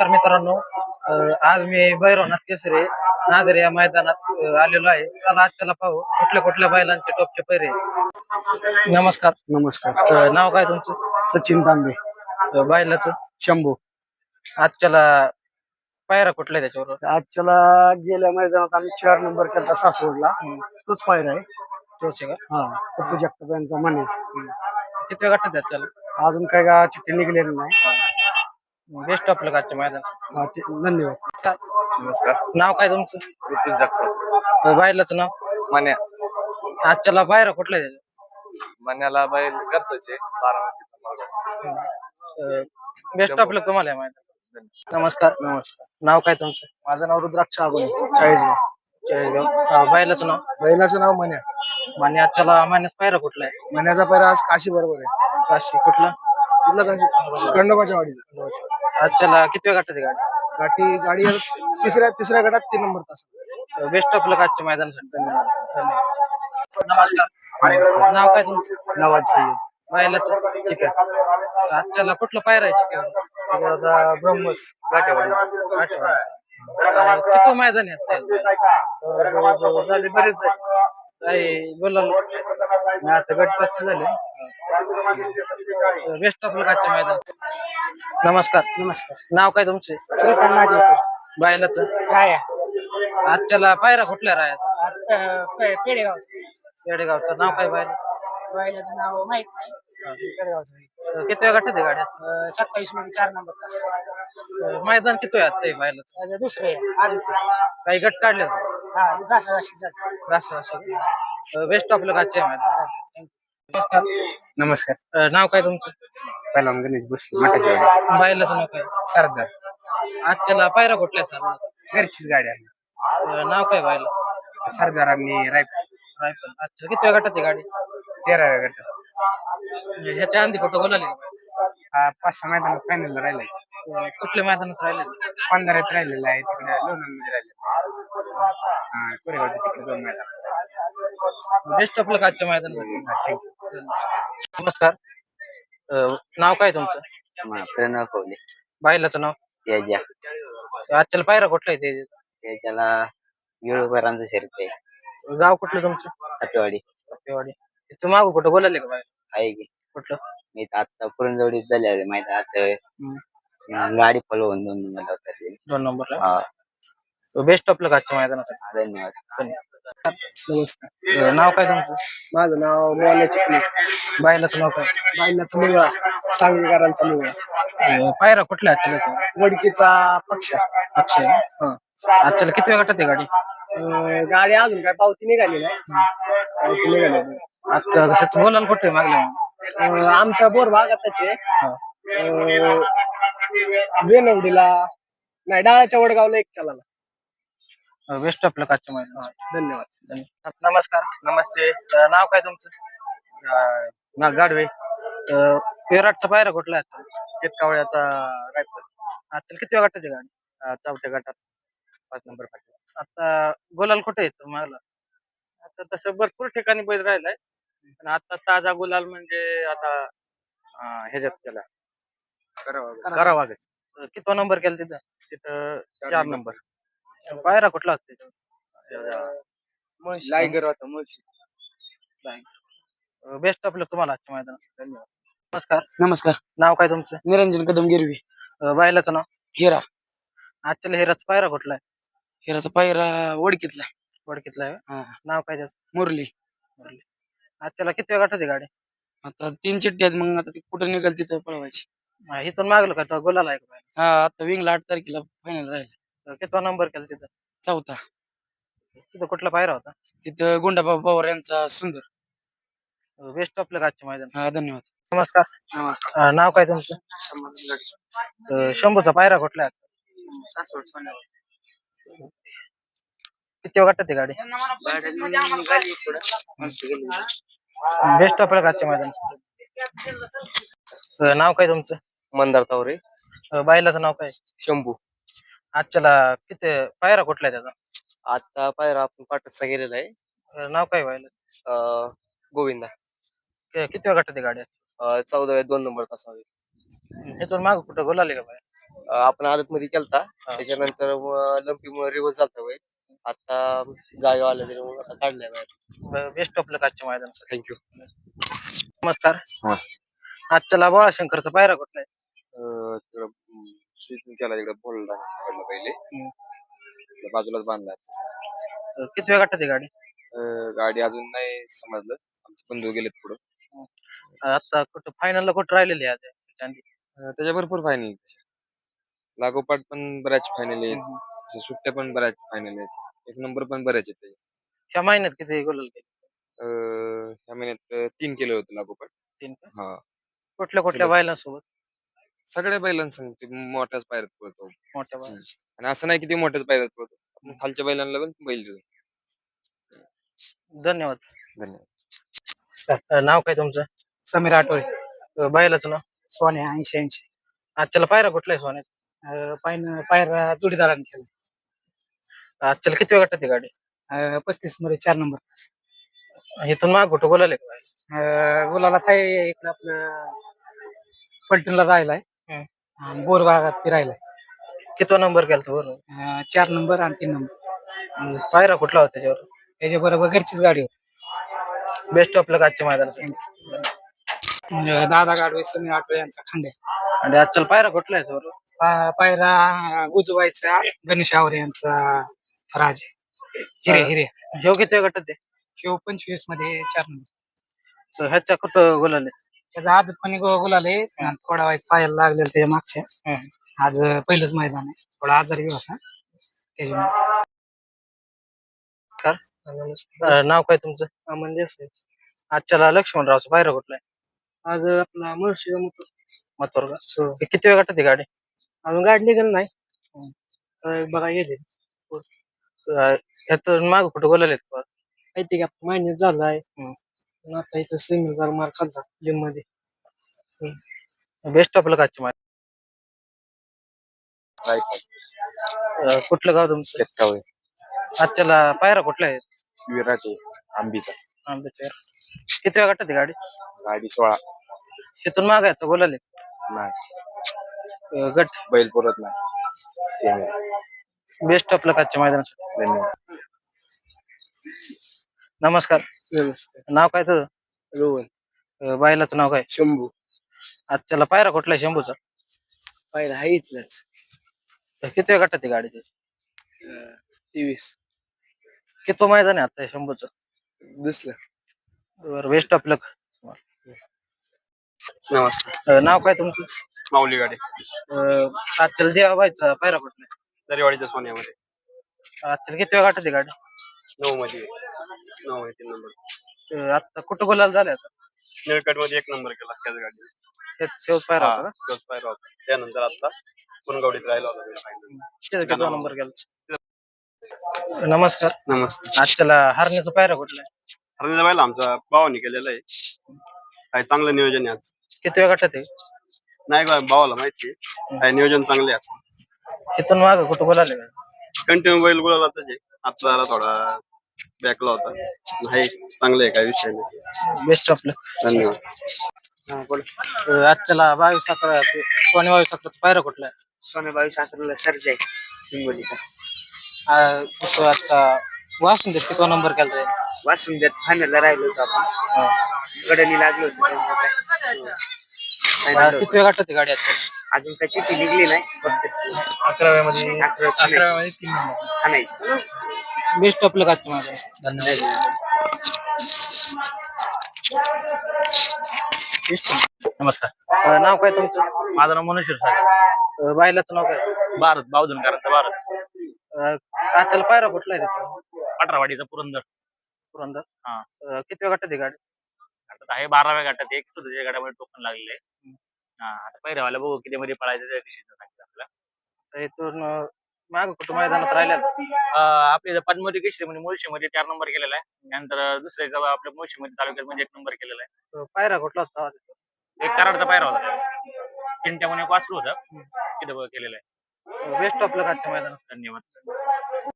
नमस्कार मित्रांनो. आज मी भैरवनाथ केसरे नाझर या मैदानात आलेलो आहे. चला आज त्याला पाहू कुठल्या कुठल्या बैलांचे टॉपचे पैरे. नमस्कार. नमस्कार. नाव काय तुमचं? सचिन तांबे. बैलाचं? शंभू. आज त्याला पायरा कुठला आहे त्याच्यावर आजच्याला गेल्या मैदानात आम्ही चार नंबर केला सासवडला. तोच पायरा आहे. तोच आहे हा पप्पू जगताप यांचा का किती गटात त्याला? अजून काय का चिठ्ठी निघलेली नाही. बेस्ट आपलं काच्या मैदान हा, ते- धन्यवाद. नमस्कार. नाव काय तुमचं? ऋतिक जगताप. बैलाचं नाव? मन्या. आज त्याला पायरा कुठला आहे? त्याचा? मन्याला बैल घरचंच आहे बारामती बेस्ट आपलं तुम्हाला आहे मैदान नमस्कार. नमस्कार. नाव काय तुमचं? माझं नाव रुद्राक्ष आगोने चाळीसगाव. चाळीसगाव. अं, बैलाचं नाव? बैलाचं नाव मन्या. आणि आजच्याला महिन्यात पायरा कुठला आहे? मन्याचा पायरा आज काशी बरोबर आहे. काशी कुठला? कुठला काशी? खंडोबाच्या वाडीचा. आजच्याला किती आहे गाडी? गाठी गाडी तिसऱ्या तिसऱ्या गटात तीन नंबर तास. बेस्ट ऑफ लक आजच्या मैदानासाठी. धन्यवाद. नमस्कार. नाव काय तुमचं? नवाज सय्यद. चिकन. आजच्याला कुठलं पायरा आहे चिकन? ब्रह्मस किती मैदान झाले बरेच आता गट पाच झाले. बेस्ट ऑफ आजच्या मैदान नमस्कार. नमस्कार. नाव काय तुमचे? श्रीकांत नाजेकर बैलाचं काय आजच्याला पायरा कुठल्या राहायचं आज पेडेगाव येडेगावचं नाव काय बैलाचं बैलाचं नाव माहीत नाही. पेडेगावचं किती गटात आहे गाड्या सत्तावीसमध्ये चार नंबर तास. मैदान किती आहे आता बैलाचं त्याचं दुसरे आदित्य. काही गट काढले हा घासाघाशी झालं. असं बेस्ट ऑफ लक आजच्या नमस्कार. नमस्कार. अं, नाव काय तुमचं? पहिला गणेश बसले मठाची गाडी. बैलाचं नाव काय? सरदार. आज त्याला पायरा कुठल्या सर घरचीच गाडी आली नाव काय बैला सरदारांनी रायपूर रायफल. अच्छा किती वेळ गटात आहे गाडी? तेराव्या गटात. म्हणजे ह्याच्या आधी कुठं बोलाले हा पाच सहा मैदानात फायनलला राहिलाय. कुठल्या मैदानात राहिले पंधरात राहिलेला आहे तिकडे लोणंदमध्ये राहिलेला हा कोरेगावच्या तिकडे दोन मैदान. बेस्ट ऑफ लक आजच्या मैदानासाठी. नमस्कार. अं, नाव काय तुमचं? प्रणव कोहली. बैलाचं नाव? त्याच्या आजच्याला पायरा कुठला आहे ते त्याच्याला युरोपरांचं आहे गाव कुठलं तुमचं? आटेवाडी पेवाडी तू मागू कुठं बोलाले का बाहेर? आहे की. कुठलं? मी आता पुरणजवळीत झाले माहिती आता. गाडी फॉलो होऊन दोन नंबर लावतात ते. दोन नंबरला हा बेस्ट ऑफ लक आजच्या मैदानासाठी हा, धन्यवाद नमस्कार अं, नाव काय तुमचं माझं नाव मोला चिकले बैलाचं नाव काय बायलाचा मुलगा सांगलीकरांचा मुलगा अं, पायरा कुठल्या आजच्याला वडकीचा पक्ष अक्षय आजच्याला किती वेळ गटात आहे गाडी अं, गाडी अजून काय पावती निघाली नाही पावती निघाली नाही. आता ह्याचं बोलायला कुठे आहे मागल्या अं, आमच्या बोर भागात त्याचे अं, वेनवडीला नाही डाळाच्या वडगावला एक चालाला बेस्ट ऑफ लक आजच्या मैदानासाठी धन्यवाद. नमस्कार. नमस्ते. अं, नाव काय तुमचं? ना गाडवे. अं, विराटचा पायरा कुठला आहे केतकावळ्याचा रायफल. आता किती वेळ गटात आहे गाडी? अं, चौथ्या गटात. पाच नंबर फाटी आता गुलाल कुठे येतो मागला? आता तसं भरपूर ठिकाणी बैल राहिलाय. पण आता ताजा गुलाल म्हणजे आता अं, ह्याच्यात त्याला. करावागच किती नंबर केला तिथं? तिथं चार नंबर. पायरा कुठला असते लायगर होता मुळशी. बेस्ट ऑफ लक तुम्हाला आजच्या मैदानात. धन्यवाद. नमस्कार. नमस्कार. नाव काय तुमचं? निरंजन कदम गिरवी अं, बैलाचं नाव? हिरा. आजच्याला हिराचा पायरा कुठला आहे? हिराचा पायरा वडकीतला वडकीतला आहे हा. नाव काय त्याचं? मुरली. आजच्याला किती वेळ गटात आहे गाडी आता तीन चिठ्ठी आहेत मग आता ती कुठे निघाल तिथं पळवायची. हा, इथून मागलं का? तो गुलाल बाहेर? हा आता विंगला आठ तारखेला फायनल राहील. कितवा नंबर केला तिथं? चौथा. तिथं कुठला पायरा होता? तिथं गुंडाबाबा पवार यांचा सुंदर. बेस्ट ऑफ लक आजच्या मैदान हा धन्यवाद. नमस्कार. अं, नाव काय तुमचं? अं, शंभूचा पायरा कुठला आहे? किती गटात आहे गाडी? बेस्ट ऑफ लक आजच्या मैदान नाव काय तुमचं? मंदार तावरे. अं, बैलाचं नाव काय? शंभू. आजच्याला किती पायरा कुठला आहे त्याचा? आता पायरा आपण पाटसचा गेलेला आहे. अं, नाव काय बैला अं, गोविंदा. किती वेळ गटात आहे गाडी अं, चौदाव्या दोन नंबर तासावे इथून माग कुठं बोलाले का बाहेर आपण आदत मध्ये केलता त्याच्यानंतर लंपीमुळे रिवर्स झालता वय आता जागा आल्या तरी मग आता काढलाय बाहेर. बेस्ट ऑफ लक आजच्या मैदानासाठी. थँक्यू नमस्कार. नमस्कार. आजच्याला बोळा शंकरचा पायरा कुठला आहे? तिकडं केला तिकडे बोलला पहिले. बाजूलाच बांधला अं, किती वेळ गाठत गाडी? अं, गाडी अजून नाही समजलं. आमचे बंधू गेलेत पुढं. अं, आता कुठं फायनलला कुठं राहिलेली आहे आता चांदी? अं, त्याच्या भरपूर फायनल लागोपाठ पण बऱ्याच फायनल आहेत. अशा सुट्ट्या पण बऱ्याच फायनल आहेत. एक नंबर पण बऱ्याच आहेत त्याचे. ह्या महिन्यात किती गोल केले? अं, ह्या महिन्यात अं, तीन केले होते लागोपाठ. तीन का? हा. कुठल्या कुठल्या. बैलांसोबत? सगळ्या बैलांसंग ते मोठ्याच पायऱ्यात पळतो. मोठ्या आणि असं नाही की ते मोठ्याच पायऱ्यात पळतो. आपण खालच्या बैलांना पण बैल देतो. धन्यवाद. धन्यवाद. अं, नाव काय तुमचं? समीर आठवळे अं, बैलाचं नाव? सोने ऐंशी ऐंशी आजच्याला पायरा कुठला आहे सोन्याचा? अं, पायन पायरा जोडीदाराने केला. आजच्याला किती वेळ गाठत गाडी? अं, पस्तीसमध्ये चार नंबर. इथून माग कुठं बोलायला अं, गुलाला थाय इकडं आपलं पलटणला राहिलाय बोर भागात राहिलाय कितवा नंबर केला अं, चार नंबर आणि तीन नंबर. पायरा कुठला होता त्याच्यावर? त्याच्या बरोबर घरचीच गाडी होती. बेस्ट ऑफ लक आजच्या मैदानासाठी अं, दादा गाडवे समीर आठवळे यांचा खांडे आणि आजच्याला पायरा कुठला आहे पा- पायरा गुजवायचा गणेश आवरे यांचा राज हिरे हिरे. ह्यो किती गाठत शिव पंचवीसमध्ये चार नंबर. ह्याच्या कुठं बोलायला त्याचा आदत पण गुलाले थोडा वाईट पायाला लागलेलं त्याच्या मागच्या. आज पहिलंच मैदान आहे. थोडा आजारी होता. त्याच्यामुळे. नाव काय तुमचं? म्हणजे आजच्याला लक्ष्मणरावचं पायरा कुठला आहे आज आपला महर्षी मथुर का हे. किती वेळ गाठत गाडी? अजून गाडी निघाल नाही. तर बघा गेले. अं, ह्यातून माग कुठं बोलायला माहिती का? महिन्यात झाला आहे हम्म. पण आता इथं सेमीचा मार खाल्ला जिममध्ये बेस्ट आजच्या मैदानात. अं, कुठलं गाव तुमचं? केतकावळे आजच्याला पायरा कुठला आहे? विराटे आंबीचा. आंबेच्या किती वेळ गाठत गाडी? गाडी सोळा. तिथून माग आहे बोलायला? नाही. गट? बैल पुरत नाही. सेमी बेस्ट ऑफ लक आजच्या मैदानासाठी. धन्यवाद. नमस्कार. नाव काय तुझं? रोहन. अं, बायलाचं नाव काय? शंभू. आजच्याला पायरा कुठला आहे शंभूचा? पाहिला आहे इथलंच. तर किती वेळ गाठत गाडी त्याची तेवीस. किती मैदान आहे आता शंभूचं? दुसरं. बेस्ट ऑफ लक नमस्कार. नाव काय तुमचं? माऊली गाडी. अं, आजच्याला देवाबाईचा पायरा कुठला आहे? दरेवाडीच्या सोन्यामध्ये. आजच्याला किती वेळ गाठत गाडी? नऊ मध्ये नऊ मध्ये तीन नंबर. अं, आता कुठं गुलाल झाले आता? निळकटमध्ये एक नंबर केला त्याच गाडी होता का? त्यानंतर आता पुनगावडीत राहिला होता नंबर गेला? नमस्कार. नमस्कार. आजच्याला हरण्याचा पायरा कुठला आहे? हरण्याचा बैल आमचा भावाने केलेला आहे. काय चांगलं नियोजन आहे आज. किती वेळ गाठत आहे? नाही बा भावाला माहिती आहे. काय नियोजन चांगले आहे तिथून माग कुठं बोलाले कंटिन्यू बैल गुलाला त्याचे आता जरा थोडा बॅकला होता. नाही चांगलं आहे काय विषय नाही. बेस्ट ऑफ धन्यवाद. आजच्याला बावीस अकरा सोने बावीस अकरा पायरा कुठला आहे? सोने बावीस अकराला सर्जय हिंगोलीचा. आ, तो आता वाचून देत कितवा नंबर केला रे? वासून देत फायनलला राहिलो होतो आपण. गडणी लागलो होतो किती गाठत गाडी आता? अजून काय चिठ्ठी निघली नाही. फक्त अकराव्या मध्ये अकरा अकराव्या मध्ये तीन नंबर. आणायची. बेस्ट ऑफ लक आजच्या माझ्या धन्यवाद नमस्कार नाव काय तुमचं? माझं नाव मनुष्य साहेब बायलाचं नाव काय? भारत बावधनकरांचा भारत. अ, आजच्याला पायरा कुठला आहे त्याचा अठरावाडीचा पुरंदर. पुरंदर. हा. अ, किती वेळ गाठत गाडी? आता आहे बाराव्या गटात एक सुद्धा गाड्यामध्ये टोकन लागलेले हा आता पहिल्यावाला बघू किती मध्ये पळायचं त्या दिवशी सांगितलं आपल्याला. तर इथून माग कुठं मैदानात राहिल्या अं, आपल्या इथं पद्मवती केशरी म्हणजे मुळशीमध्ये चार नंबर केलेला आहे. त्यानंतर दुसऱ्या इथं आपल्या मुळशीमध्ये तालुक्यात म्हणजे एक नंबर केलेला आहे. पायरा कुठला होता? एक कराडचा पायरा होता. म्हणून एक वासरू होतं. तिथं केलेलं आहे. बेस्ट ऑफ लक आजच्या मैदानात. धन्यवाद.